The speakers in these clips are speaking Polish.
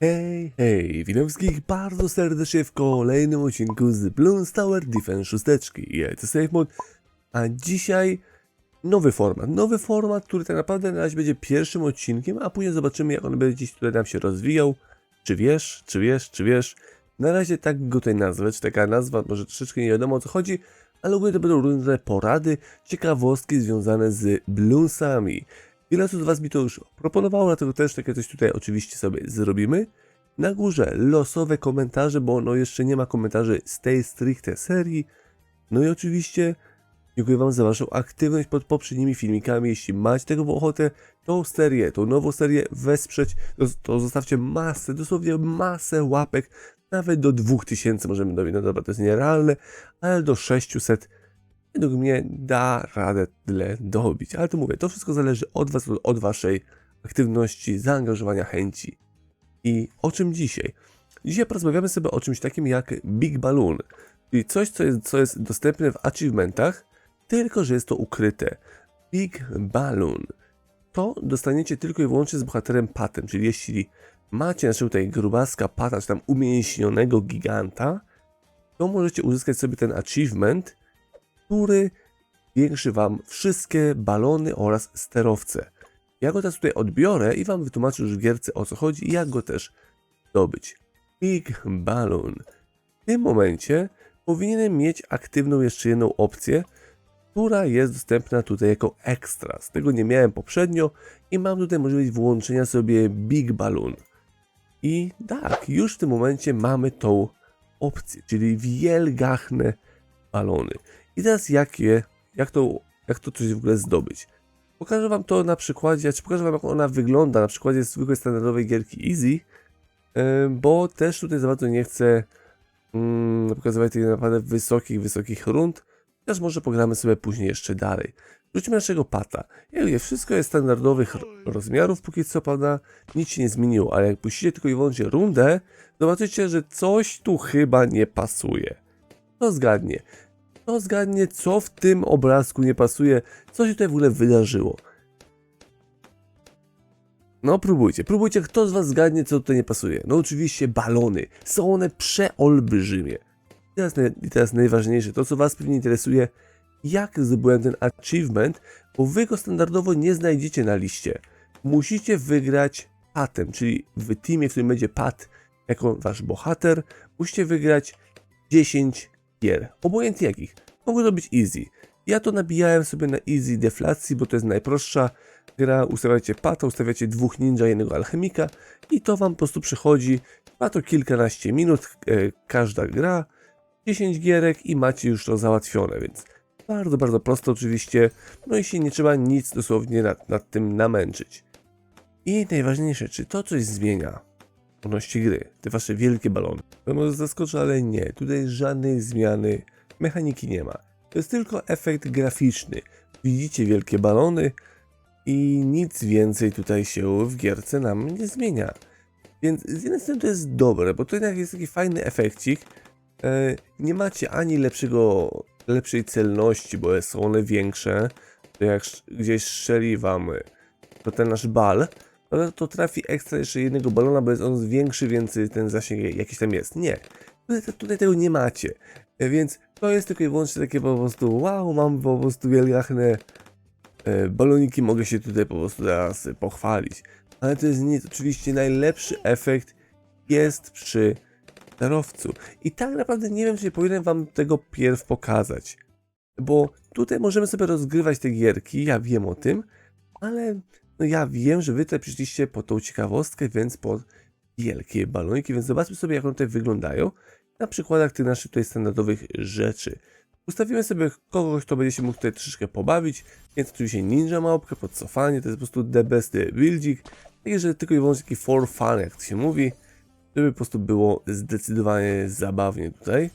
Hej, hej, witam wszystkich bardzo serdecznie w kolejnym odcinku z Bloons Tower Defense 6. Ja to Safe Mode, a dzisiaj nowy format. Nowy format, który tak naprawdę na razie będzie pierwszym odcinkiem, a później zobaczymy jak on będzie gdzieś tutaj nam się rozwijał. Czy wiesz, czy wiesz, czy wiesz. Na razie tak go tutaj nazwać, taka nazwa, może troszeczkę nie wiadomo o co chodzi, ale ogólnie to będą różne porady, ciekawostki związane z Bloonsami. Wiele z Was mi to już proponowało, dlatego też takie coś tutaj oczywiście sobie zrobimy. Na górze losowe komentarze, bo no jeszcze nie ma komentarzy z tej stricte serii. No i oczywiście dziękuję Wam za Waszą aktywność pod poprzednimi filmikami. Jeśli macie tego ochotę, tą serię, tą nową serię wesprzeć, to, to zostawcie masę, dosłownie masę łapek. Nawet do 2000 możemy dobić. No dobra, to jest nierealne, ale do 600 według mnie da radę tyle dobić. Ale to mówię, to wszystko zależy od Was, od Waszej aktywności, zaangażowania, chęci. I o czym dzisiaj? Dzisiaj porozmawiamy sobie o czymś takim jak Big Balloon, czyli coś, co jest, co jest dostępne w achievementach, tylko że jest to ukryte. Big Balloon. To dostaniecie tylko i wyłącznie z bohaterem Patem, czyli jeśli macie naszego tutaj grubaska Pata, czy tam umięśnionego giganta, to możecie uzyskać sobie ten achievement, który zwiększy Wam wszystkie balony oraz sterowce. Ja go teraz tutaj odbiorę i Wam wytłumaczę już w gierce o co chodzi i jak go też zdobyć. Big Balloon. W tym momencie powinienem mieć aktywną jeszcze jedną opcję, która jest dostępna tutaj jako ekstra. Z tego nie miałem poprzednio i mam tutaj możliwość włączenia sobie Big Balloon. I tak, już w tym momencie mamy tą opcję, czyli wielgachne balony. I teraz jak je, jak to, jak to coś w ogóle zdobyć. Pokażę wam to na przykładzie, czy pokażę wam jak ona wygląda na przykładzie zwykłej standardowej gierki Easy, bo też tutaj za bardzo nie chcę mm, pokazywać tych naprawdę wysokich, wysokich rund, chociaż może pogramy sobie później jeszcze dalej. Wróćmy naszego pata. Jak mówię, wszystko jest standardowych rozmiarów, póki co pada, nic się nie zmieniło, ale jak puścicie tylko i wyłącznie rundę, zobaczycie, że coś tu chyba nie pasuje. To zgadnie. To zgadnie, co w tym obrazku nie pasuje, co się tutaj w ogóle wydarzyło. No próbujcie, próbujcie, kto z was zgadnie, co tutaj nie pasuje. No oczywiście balony, są one przeolbrzymie. I teraz, I teraz najważniejsze, to co was pewnie interesuje, jak zdobyłem ten achievement, bo wy go standardowo nie znajdziecie na liście. Musicie wygrać patem, czyli w teamie, w którym będzie pat jako wasz bohater, musicie wygrać 10 gier, obojętnie jakich. Mogło to być easy. Ja to nabijałem sobie na easy deflacji, bo to jest najprostsza gra. Ustawiacie pata, ustawiacie dwóch ninja, jednego alchemika i to wam po prostu przychodzi. Ma to kilkanaście minut, e, każda gra, 10 gierek i macie już to załatwione, więc bardzo, bardzo prosto oczywiście. No i się nie trzeba nic dosłownie nad, nad tym namęczyć. I najważniejsze, czy to coś zmienia odnośnie gry, te wasze wielkie balony. To może zaskoczy, ale nie. Tutaj żadnej zmiany mechaniki nie ma. To jest tylko efekt graficzny. Widzicie wielkie balony i nic więcej tutaj się w gierce nam nie zmienia. Więc z jednej strony to jest dobre, bo to jednak jest taki fajny efekcik. E, nie macie ani lepszego, lepszej celności, bo są one większe. To jak gdzieś strzeli wam to ten nasz bal, no to trafi ekstra jeszcze jednego balona, bo jest on większy, więc ten zasięg jakiś tam jest. Nie. Tutaj, tutaj tego nie macie. E, Więc to jest tylko i wyłącznie takie po prostu wow, mam po prostu wielgachne e, baloniki, mogę się tutaj po prostu teraz pochwalić. Ale to jest nic. Oczywiście najlepszy efekt jest przy sterowcu. I tak naprawdę nie wiem, czy powinienem wam tego pierw pokazać. Bo tutaj możemy sobie rozgrywać te gierki, ja wiem o tym, ale no ja wiem, że wy tutaj przyszliście po tą ciekawostkę, więc po wielkie baloniki, więc zobaczmy sobie, jak one tutaj wyglądają na przykładach tych naszych tutaj standardowych rzeczy. Ustawimy sobie kogoś, kto będzie się mógł tutaj troszeczkę pobawić, więc oczywiście ninja małpkę, podcofanie, to jest po prostu the best buildzik, takie, że tylko i wyłącznie taki for fun, jak to się mówi, żeby po prostu było zdecydowanie zabawnie tutaj.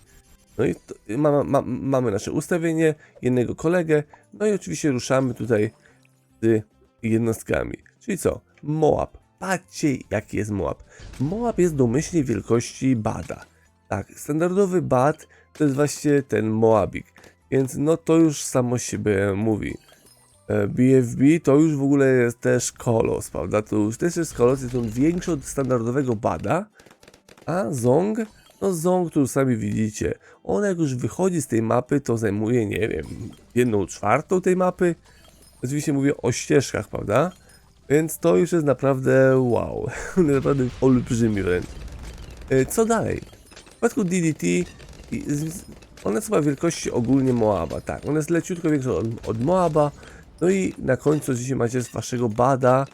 No i to, ma, ma, mamy nasze ustawienie, jednego kolegę, no i oczywiście ruszamy tutaj z jednostkami. Czyli co? Moab. Patrzcie, jaki jest Moab. Moab jest domyślnie wielkości Bada. Tak, standardowy Bad to jest właśnie ten Moabik. Więc no to już samo siebie mówi. E, BFB to już w ogóle jest też kolos, prawda? To już też jest kolos, jest on większy od standardowego bada. A Zong, no Zong już sami widzicie. On jak już wychodzi z tej mapy, to zajmuje, nie wiem, jedną czwartą tej mapy. Oczywiście mówię o ścieżkach, prawda? Więc to już jest naprawdę wow. naprawdę olbrzymi wręcz. E, Co dalej? W przypadku DDT ona jest chyba wielkości ogólnie Moaba, tak. Ona jest leciutko większa od, od Moaba. No i na końcu dzisiaj macie z waszego bada.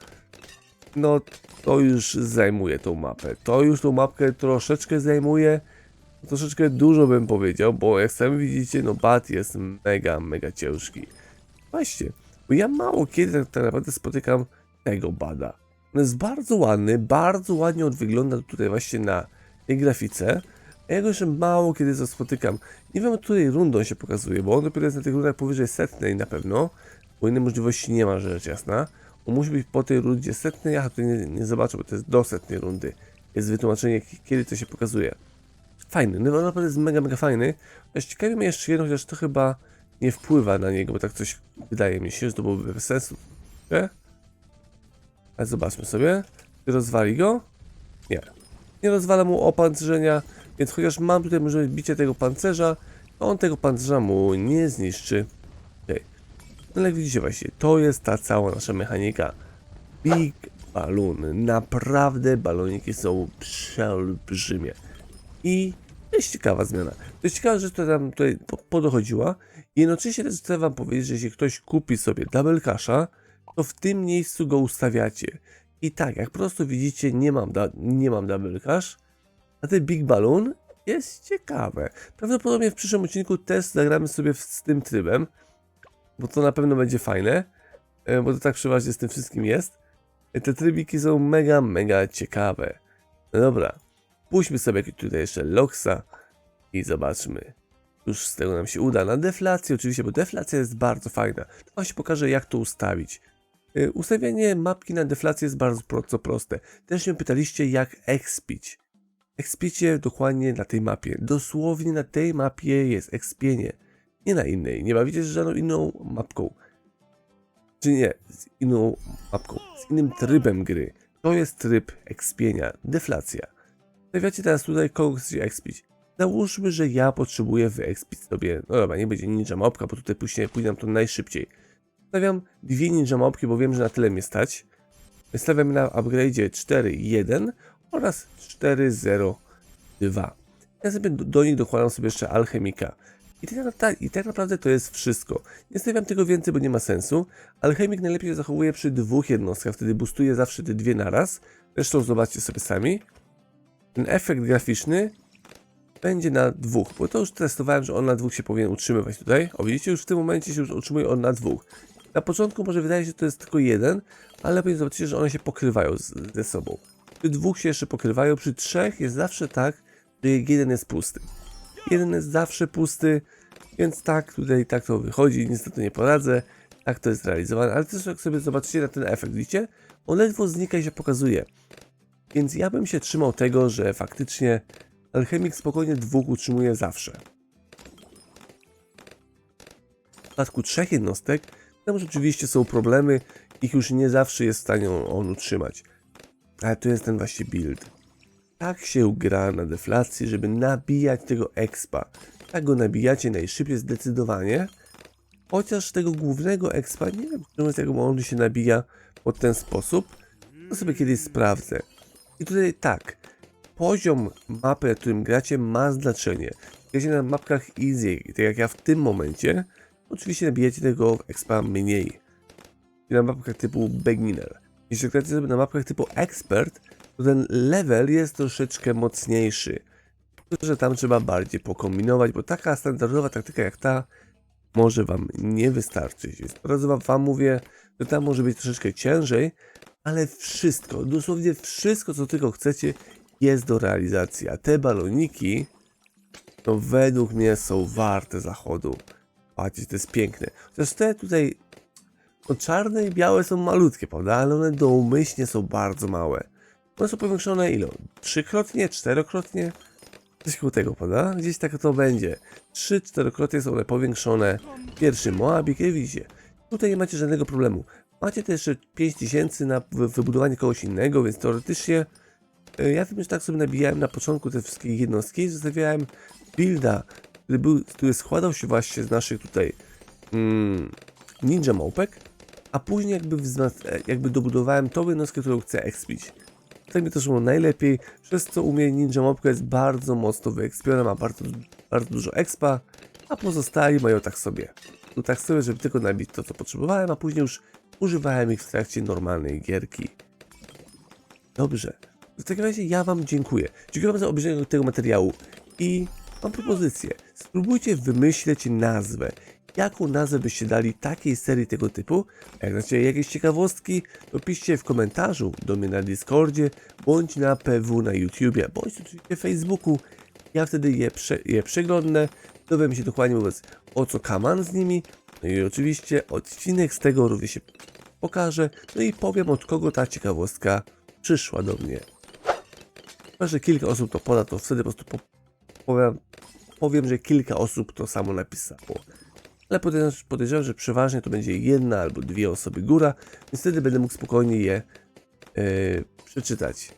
No to już zajmuje tą mapę. To już tą mapkę troszeczkę zajmuje. Troszeczkę dużo bym powiedział, bo jak sami widzicie, no bad jest mega, mega ciężki. Właśnie, bo ja mało kiedy tak, naprawdę spotykam tego bada. On jest bardzo ładny, bardzo ładnie on wygląda tutaj właśnie na tej grafice. A ja go jeszcze mało kiedy to spotykam. Nie wiem, której rundą się pokazuje, bo on dopiero jest na tych rundach powyżej setnej na pewno, bo innej możliwości nie ma, rzecz jasna. On musi być po tej rundzie setnej, ja to nie, nie zobaczę, bo to jest do setnej rundy. Jest wytłumaczenie, kiedy to się pokazuje. Fajny, no naprawdę jest mega, mega fajny. Ciekawi mnie jeszcze jedno, chociaż to chyba nie wpływa na niego, bo tak coś wydaje mi się, że to byłoby bez sensu. Ale zobaczmy sobie. Czy rozwali go? Nie. Nie rozwala mu opancerzenia, więc chociaż mam tutaj możliwość bicia tego pancerza, on tego pancerza mu nie zniszczy. Okej. No jak widzicie właśnie, to jest ta cała nasza mechanika. Big Balloon. Naprawdę baloniki są przeolbrzymie. I jest ciekawa zmiana. To jest ciekawa rzecz, która nam tutaj po- podochodziła. I jednocześnie też chcę wam powiedzieć, że jeśli ktoś kupi sobie double casha, to w tym miejscu go ustawiacie. I tak, jak po prostu widzicie, nie mam, nie mam double cash, a ten Big Balloon jest ciekawe. Prawdopodobnie w przyszłym odcinku też zagramy sobie z tym trybem, bo to na pewno będzie fajne, e, bo to tak przeważnie z tym wszystkim jest. E, Te trybiki są mega, mega ciekawe. No dobra, puśćmy sobie tutaj jeszcze Loxa i zobaczmy. Już z tego nam się uda. Na deflację oczywiście, bo deflacja jest bardzo fajna. To właśnie pokażę jak to ustawić. Y, Ustawianie mapki na deflację jest bardzo pro, proste. Też mnie pytaliście jak expić. Expicie dokładnie na tej mapie. Dosłownie na tej mapie jest expienie. Nie na innej. Nie bawicie się żadną inną mapką. Czy nie, z inną mapką, z innym trybem gry. To jest tryb expienia, deflacja. Stawiacie teraz tutaj kogo chcecie expić. Załóżmy, że ja potrzebuję wyexpić sobie, no dobra, nie będzie ninja mapka, bo tutaj później pójdę to najszybciej. Stawiam dwie ninja mapki, bo wiem, że na tyle mnie stać. Stawiam na upgrade'zie 4.1 oraz 4.0.2. Ja sobie do, do nich dokładam sobie jeszcze alchemika. I tak, I tak naprawdę to jest wszystko. Nie stawiam tego więcej, bo nie ma sensu. Alchemik najlepiej zachowuje przy dwóch jednostkach, wtedy boostuje zawsze te dwie naraz. Zresztą zobaczcie sobie sami. Ten efekt graficzny będzie na dwóch, bo to już testowałem, że on na dwóch się powinien utrzymywać tutaj. O widzicie, już w tym momencie się już utrzymuje on na dwóch. Na początku może wydaje się, że to jest tylko jeden, ale później zobaczycie, że one się pokrywają z, ze sobą. Przy dwóch się jeszcze pokrywają, przy trzech jest zawsze tak, że jeden jest pusty. Jeden jest zawsze pusty, więc tak, tutaj tak to wychodzi, niestety nie poradzę, tak to jest realizowane, ale też jak sobie zobaczycie na ten efekt, widzicie, on ledwo znika i się pokazuje. Więc ja bym się trzymał tego, że faktycznie alchemik spokojnie dwóch utrzymuje zawsze. W przypadku trzech jednostek, tam rzeczywiście są problemy, ich już nie zawsze jest w stanie on utrzymać. Ale to jest ten właśnie build. Tak się gra na deflacji, żeby nabijać tego expa. Tak go nabijacie najszybciej zdecydowanie. Chociaż tego głównego expa, nie wiem, czemu jak on się nabija w ten sposób, to sobie kiedyś sprawdzę. I tutaj tak, poziom mapy, na którym gracie ma znaczenie. Gracie na mapkach easy, tak jak ja w tym momencie, oczywiście nabijacie tego expa mniej. Na mapkach typu beginner. Jeśli gracie sobie na mapkach typu expert, to ten level jest troszeczkę mocniejszy. Tylko, że tam trzeba bardziej pokombinować, bo taka standardowa taktyka jak ta może wam nie wystarczyć. Więc wam mówię, że tam może być troszeczkę ciężej, ale wszystko, dosłownie wszystko, co tylko chcecie, jest do realizacji. A te baloniki, no według mnie są warte zachodu. Patrzcie, to jest piękne. Chociaż te tutaj, no czarne i białe są malutkie, prawda? Ale one domyślnie są bardzo małe. One są powiększone ile? Trzykrotnie, czterokrotnie? Coś koło tego, prawda? Gdzieś tak to będzie. Trzy, czterokrotnie są one powiększone. Pierwszy Moabik, widzicie. Tutaj nie macie żadnego problemu. Macie też jeszcze 5000 na wy- wybudowanie kogoś innego, więc teoretycznie e, ja wiem, że tak sobie nabijałem na początku te wszystkie jednostki, zostawiałem builda, który, był, który składał się właśnie z naszych tutaj mm, ninja małpek, a później jakby, e, jakby dobudowałem tą jednostkę, którą chcę expić. Tak mi to szło najlepiej, przez co u mnie ninja małpka jest bardzo mocno wyekspiona, ma bardzo, bardzo dużo expa, a pozostali mają tak sobie. No tak sobie, żeby tylko nabić to, co potrzebowałem, a później już używałem ich w trakcie normalnej gierki. Dobrze. W takim razie ja Wam dziękuję. Dziękuję Wam za obejrzenie tego materiału i mam propozycję. Spróbujcie wymyśleć nazwę. Jaką nazwę byście dali takiej serii tego typu? A jak znacie jakieś ciekawostki, to piszcie w komentarzu do mnie na Discordzie, bądź na PW na YouTubie, bądź oczywiście Facebooku. Ja wtedy je, prze, je przeglądnę, dowiem się dokładnie mówiąc o co kaman z nimi, no i oczywiście odcinek z tego również się pokaże, no i powiem od kogo ta ciekawostka przyszła do mnie. Chyba, że kilka osób to poda, to wtedy po prostu po, powiem, powiem, że kilka osób to samo napisało. Ale podejrzewam, że przeważnie to będzie jedna albo dwie osoby góra, więc wtedy będę mógł spokojnie je e, przeczytać.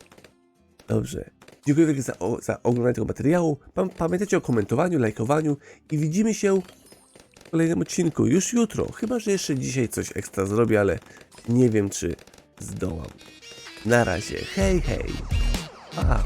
Dobrze. Dziękuję wielkie za, za oglądanie tego materiału. Pam, pamiętajcie o komentowaniu, lajkowaniu i widzimy się kolejnym odcinku już jutro. Chyba, że jeszcze dzisiaj coś ekstra zrobię, ale nie wiem, czy zdołam. Na razie. Hej, hej. Pa.